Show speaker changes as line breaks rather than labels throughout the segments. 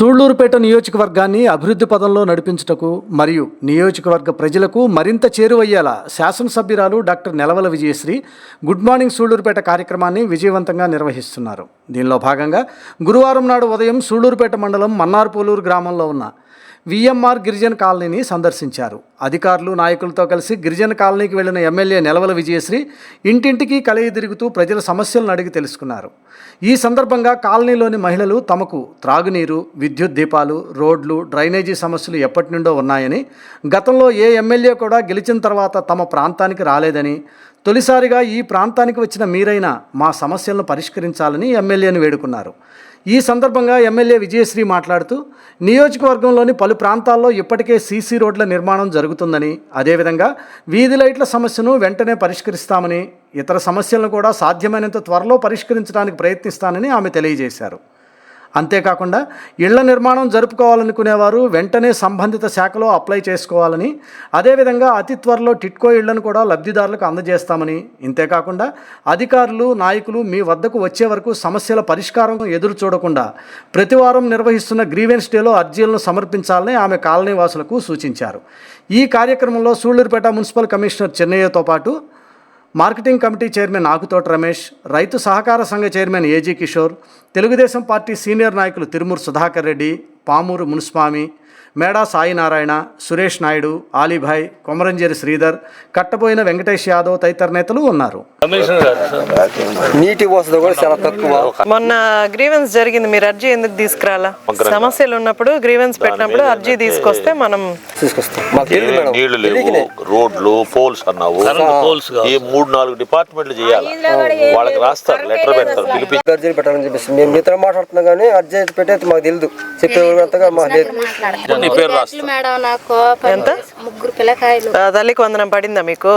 సూళ్ళూరుపేట నియోజకవర్గాన్ని అభివృద్ధి పదంలో నడిపించుటకు మరియు నియోజకవర్గ ప్రజలకు మరింత చేరువయ్యేలా శాసనసభ్యురాలు doctor Nelavala Vijayasree good morning Sullurpeta కార్యక్రమాన్ని విజయవంతంగా నిర్వహిస్తున్నారు. దీనిలో భాగంగా గురువారం నాడు ఉదయం సూళ్ళూరుపేట మండలం మన్నార్పోలూరు గ్రామంలో ఉన్న విఎంఆర్ గిరిజన కాలనీని సందర్శించారు. అధికారులు నాయకులతో కలిసి గిరిజన కాలనీకి వెళ్ళిన ఎమ్మెల్యే నెలవల విజయశ్రీ ఇంటింటికి కలయి తిరుగుతూ ప్రజల సమస్యలను అడిగి తెలుసుకున్నారు. ఈ సందర్భంగా కాలనీలోని మహిళలు తమకు త్రాగునీరు విద్యుత్ దీపాలు రోడ్లు డ్రైనేజీ సమస్యలు ఎప్పటి నుండో ఉన్నాయని గతంలో ఏ ఎమ్మెల్యే కూడా గెలిచిన తర్వాత తమ ప్రాంతానికి రాలేదని తొలిసారిగా ఈ ప్రాంతానికి వచ్చిన మీరైనా మా సమస్యలను పరిష్కరించాలని ఎమ్మెల్యేను వేడుకున్నారు. ఈ సందర్భంగా ఎమ్మెల్యే విజయశ్రీ మాట్లాడుతూ నియోజకవర్గంలోని పలు ప్రాంతాల్లో ఇప్పటికే సీసీ రోడ్ల నిర్మాణం జరుగుతుందని అదేవిధంగా వీధి లైట్ల సమస్యను వెంటనే పరిష్కరిస్తామని ఇతర సమస్యలను కూడా సాధ్యమైనంత త్వరలో పరిష్కరించడానికి ప్రయత్నిస్తానని ఆమె తెలియజేశారు. అంతేకాకుండా ఇళ్ళ నిర్మాణం జరుపుకోవాలనుకునేవారు వెంటనే సంబంధిత శాఖలో అప్లై చేసుకోవాలని అదేవిధంగా అతి త్వరలో టిట్కో ఇళ్ళను కూడా లబ్ధిదారులకు అందజేస్తామని. ఇంతేకాకుండా అధికారులు నాయకులు మీ వద్దకు వచ్చే వరకు సమస్యల పరిష్కారం ఎదురు చూడకుండా ప్రతివారం నిర్వహిస్తున్న గ్రీవెన్స్ డేలో అర్జీలను సమర్పించాలని ఆమె కాలనీవాసులకు సూచించారు. ఈ కార్యక్రమంలో సూళ్ళూరుపేట మున్సిపల్ కమిషనర్ చెన్నయ్యతో పాటు marketing committee chairman Akuthota Ramesh రైతు సహకార సంఘ chairman AG Kishore Telugu Desam party senior నాయకులు తిరుమూరు సుధాకర్ రెడ్డి పామూరు మునుస్వామి మేడా సాయినారాయణ సురేష్ నాయుడు ఆలీభాయ్ కొమరంజేరి శ్రీధర్ కట్టబోయిన వెంకటేష్ యాదవ్ తదితర నేతలు ఉన్నారు.
నీటి వసతి కూడా చాలా తక్కువ.
మొన్న గ్రీవెన్స్ జరిగింది. మీరు అర్జీ ఎందుకు తీసుకురాలా? సమస్యలు ఉన్నప్పుడు గ్రీవెన్స్ పెట్టినప్పుడు అర్జీ తీసుకొస్తే మనం
తీసుకొస్తాం. మాకు తెలియదు మేడం.
నీళ్ళు లేవు. రోడ్లు పోల్స్ అన్నావు. ఈ మూడు నాలుగు డిపార్ట్మెంట్లు చేయాలి? వాళ్ళకి రాస్తారు లెటర్ పెడతారు పిలిపి
అర్జీలు పెట్టాలని చెప్పేసి మేము మీతో మాట్లాడుతున్నాం కానీ అర్జీ పెట్టేది మాకు తెలియదు చెప్పే అంతగా మాకు లేదు
నీ పేరు రాస్తారు
మేడం నాకు
ఎంత?
ముగ్గురు పిల్లకాయలు.
తల్లికి వందనం పడిందా మీకు?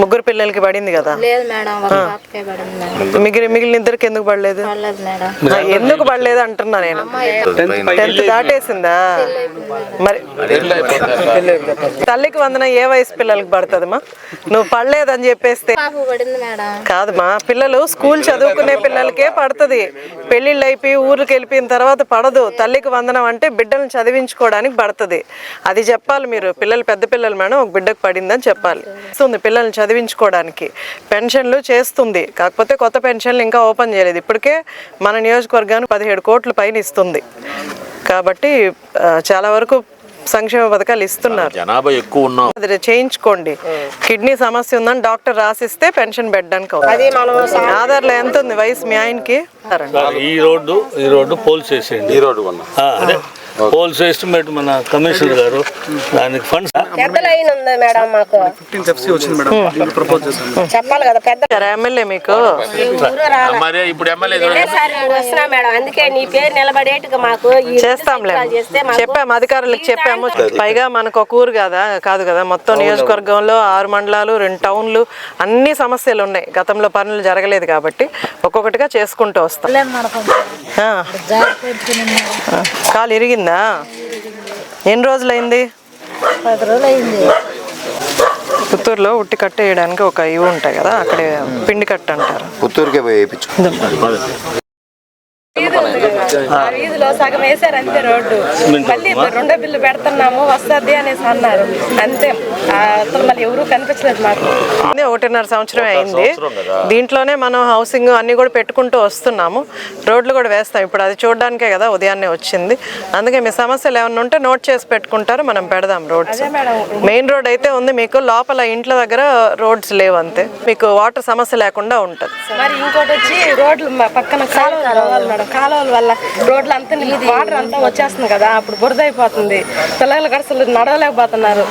ముగ్గురు పిల్లలకి పడింది కదా?
లేదు మేడం ఒక పాపకే పడింది మేడం
మిగిలిన మిగిలిన ఇద్దరికి ఎందుకు పడలేదు? ఎందుకు పడలేదు అంటున్నా నేను. టెన్త్ దాటేసిందా? మరి తల్లికి వందనం ఏ వయసు పిల్లలకి పడుతుందమ్మా? నువ్వు పడలేదని చెప్పేస్తే.
పాప పడింది మేడం
కాదమ్మా పిల్లలు స్కూల్ చదువుకునే పిల్లలకే పడుతుంది. పెళ్ళిళ్ళు అయిపోయి ఊరికి వెళ్ళిపోయిన తర్వాత పడదు. తల్లికి వందనం అంటే బిడ్డలను చదివించుకోవడానికి పడుతుంది. అది చెప్పాలి మీరు. పిల్లలు పెద్ద పిల్లలు మేడం ఒక బిడ్డకు పడిందని చెప్పాలి. ఇస్తుంది పిల్లల్ని చదివించుకోవడానికి. పెన్షన్లు చేస్తుంది. కాకపోతే కొత్త పెన్షన్లు ఇంకా ఓపెన్ చేయలేదు. ఇప్పటికే మన నియోజకవర్గానికి పదిహేడు కోట్ల పైన ఇస్తుంది. కాబట్టి చాలా వరకు సంక్షేమ పథకాలు ఇస్తున్నారు.
జనాభా ఎక్కువ ఉన్నాం
అది చేయించుకోండి. కిడ్నీ సమస్య ఉందని డాక్టర్ రాసిస్తే పెన్షన్ పెట్టడానికి అవుతుంది. ఆధార్లో ఎంత ఉంది? వయసు మీ ఆయనకి?
సార్ ఈ రోడ్డు ఈ రోడ్డు
ఈ రోడ్డు
అదే. పోల్స్ ఎస్టిమేట్ మన కమిషనర్ గారు దానికి ఫండ్స్
పెద్ద లైన్ ఉంది మేడం. మాకు చెప్పాలి కదా పెద్ద
సరే ఎమ్మెల్యే మీకు?
మరి ఇప్పుడు ఎమ్మెల్యే
సారి వస్తున్నా మేడం. అందుకే నీ పేరు నిలబడేట్టుగా మాకు ఈ
చేస్తాంలే. చెప్పాము అధికారులకు చెప్పాము. పైగా మనకు ఒక ఊరు కదా కాదు కదా మొత్తం నియోజకవర్గంలో ఆరు మండలాలు రెండు టౌన్లు అన్ని సమస్యలు ఉన్నాయి. గతంలో పనులు జరగలేదు కాబట్టి ఒక్కొక్కటిగా చేసుకుంటూ వస్తాం. కాలు ఇరిగిందా? ఎన్ని రోజులైంది?
పది రోజులు అయింది
పుత్తూరులో ఉట్టి కట్ట వేయడానికి ఒక ఇవి ఉంటాయి కదా అక్కడే పిండి కట్ట అంటారు.
పుత్తూరుకే పోయి వేయించు.
వీధిలో సగం వేసారు అంతే రోడ్డు. మళ్ళీ రెండో బిల్లు పెడుతున్నాము వస్తుంది అనేసి అన్నారు. అంతే. అసలు మళ్ళీ ఎవరు కనిపించలేదు మాకు.
ఇది ఒకటిన్నర సంవత్సరం అయింది దీంట్లోనే మనం హౌసింగ్ అన్ని కూడా పెట్టుకుంటూ వస్తున్నాము. రోడ్లు కూడా వేస్తాం. ఇప్పుడు అది చూడడానికే కదా ఉదయాన్నే వచ్చింది. అందుకే మీ సమస్యలు ఏమైనా ఉంటే నోట్ చేసి పెట్టుకుంటారు. మనం పెడదాం రోడ్స్ మెయిన్ రోడ్ అయితే ఉంది మీకు. లోపల ఇంట్ల దగ్గర రోడ్స్ లేవు అంతే. మీకు వాటర్ సమస్య లేకుండా ఉంటుంది.
మరి ఇంకోటి వచ్చి రోడ్లు పక్కన కాలువలు మేడం. కాలువల వల్ల రోడ్లు అంతా వాటర్ అంతా వచ్చేస్తుంది కదా. అప్పుడు బురద అయిపోతుంది పిల్లలు కూడా అసలు నడవలేకపోతున్నారు.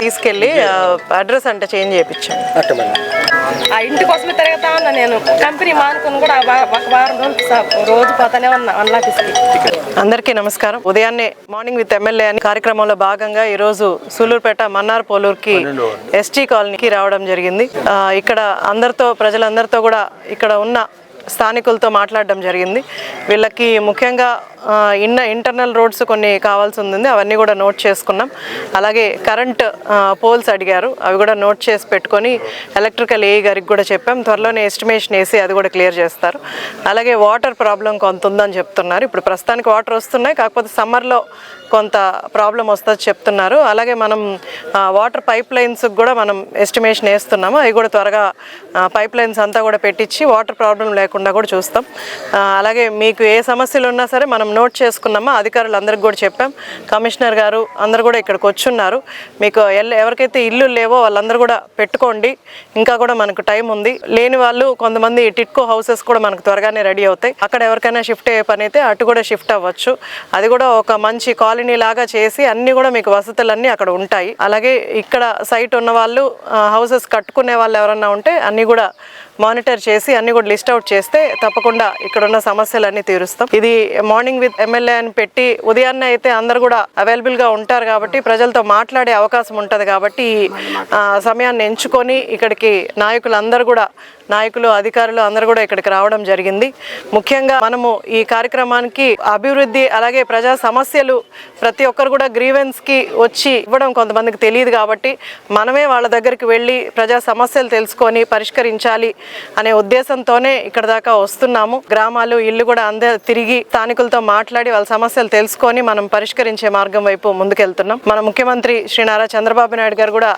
తీసుకెళ్ళి అడ్రస్ అంటే చేంజ్
మేడం
ఆ ఇంటి కోసమే తిరుగుతా ఉన్నా నేను. కంపెనీ మానుకుని కూడా ఒక వారం రోజులు రోజు పోతానే ఉన్నా ఆఫీస్కి.
అందరికీ నమస్కారం. ఉదయాన్నే మార్నింగ్ విత్ ఎమ్మెల్యే అనే కార్యక్రమంలో భాగంగా ఈరోజు సూలూరుపేట మన్నార్ పోలూరుకి ఎస్టీ కాలనీకి రావడం జరిగింది. ఇక్కడ అందరితో ప్రజలందరితో కూడా ఇక్కడ ఉన్న స్థానికులతో మాట్లాడడం జరిగింది. వీళ్ళకి ముఖ్యంగా ఇన్న ఇంటర్నల్ రోడ్స్ కొన్ని కావాల్సి ఉంది అవన్నీ కూడా నోట్ చేసుకున్నాం. అలాగే కరెంట్ పోల్స్ అడిగారు. అవి కూడా నోట్ చేసి పెట్టుకొని ఎలక్ట్రికల్ ఏ గారికి కూడా చెప్పాం. త్వరలోనే ఎస్టిమేషన్ వేసి అది కూడా క్లియర్ చేస్తారు. అలాగే వాటర్ ప్రాబ్లం కొంత ఉందని చెప్తున్నారు. ఇప్పుడు ప్రస్తుతానికి వాటర్ వస్తున్నాయి. కాకపోతే సమ్మర్లో కొంత ప్రాబ్లం వస్తుంది చెప్తున్నారు. అలాగే మనం వాటర్ పైప్ లైన్స్కి కూడా మనం ఎస్టిమేషన్ వేస్తున్నాము. అవి కూడా త్వరగా పైప్ లైన్స్ అంతా కూడా పెట్టించి వాటర్ ప్రాబ్లం లేకుండా కూడా చూస్తాం. అలాగే మీకు ఏ సమస్యలు ఉన్నా సరే మనం నోట్ చేసుకున్నామా? అధికారులు అందరికి కూడా చెప్పాం. కమిషనర్ గారు అందరు కూడా ఇక్కడికి వచ్చున్నారు. మీకు ఎల్- ఎవరికైతే ఇల్లు లేవో వాళ్ళందరూ కూడా పెట్టుకోండి. ఇంకా కూడా మనకు టైం ఉంది. లేని వాళ్ళు కొంతమంది టిట్కో హౌసెస్ కూడా మనకు త్వరగానే రెడీ అవుతాయి. అక్కడ ఎవరికైనా షిఫ్ట్ అయ్యే పని అయితే అటు కూడా షిఫ్ట్ అవ్వచ్చు. అది కూడా ఒక మంచి కాలనీ లాగా చేసి అన్ని కూడా మీకు వసతులన్నీ అక్కడ ఉంటాయి. అలాగే ఇక్కడ సైట్ ఉన్న వాళ్ళు హౌసెస్ కట్టుకునే వాళ్ళు ఎవరన్నా ఉంటే అన్నీ కూడా మానిటర్ చేసి అన్ని కూడా లిస్ట్ అవుట్ చేస్తే తప్పకుండా ఇక్కడున్న సమస్యలన్నీ తీరుస్తాం. ఇది మార్నింగ్ విత్ ఎమ్మెల్యే అని పెట్టి ఉదయాన్నే అయితే అందరు కూడా అవైలబుల్గా ఉంటారు కాబట్టి ప్రజలతో మాట్లాడే అవకాశం ఉంటుంది కాబట్టి సమయాన్ని ఎంచుకొని ఇక్కడికి నాయకులందరూ కూడా నాయకులు అధికారులు అందరూ కూడా ఇక్కడికి రావడం జరిగింది. ముఖ్యంగా మనము ఈ కార్యక్రమానికి అభివృద్ధి అలాగే ప్రజా సమస్యలు ప్రతి ఒక్కరు కూడా గ్రీవెన్స్కి వచ్చి ఇవ్వడం కొంతమందికి తెలియదు కాబట్టి మనమే వాళ్ళ దగ్గరికి వెళ్ళి ప్రజా సమస్యలు తెలుసుకొని పరిష్కరించాలి అనే ఉద్దేశంతోనే ఇక్కడ దాకా వస్తున్నాము. గ్రామాలు ఇల్లు కూడా అందరూ తిరిగి స్థానికులతో మాట్లాడి వాళ్ళ సమస్యలు తెలుసుకొని మనం పరిష్కరించే మార్గం వైపు ముందుకెళ్తున్నాం. మన ముఖ్యమంత్రి శ్రీ నారా చంద్రబాబు నాయుడు గారు కూడా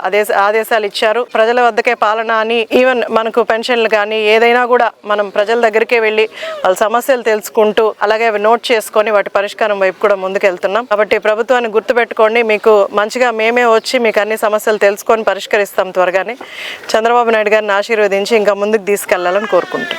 ఆదేశాలు ఇచ్చారు. ప్రజల వద్దకే పాలన అని ఈవెన్ మనకు పెన్షన్ పెన్షన్లు కానీ ఏదైనా కూడా మనం ప్రజల దగ్గరికే వెళ్ళి వాళ్ళ సమస్యలు తెలుసుకుంటూ అలాగే అవి నోట్ చేసుకొని వాటి పరిష్కారం వైపు కూడా ముందుకెళ్తున్నాం. కాబట్టి ప్రభుత్వాన్ని గుర్తుపెట్టుకోండి మీకు మంచిగా మేమే వచ్చి మీకు అన్ని సమస్యలు తెలుసుకొని పరిష్కరిస్తాం త్వరగానే. చంద్రబాబు నాయుడు గారిని ఆశీర్వదించి ఇంకా ముందుకు తీసుకెళ్ళాలని కోరుకుంటున్నాం.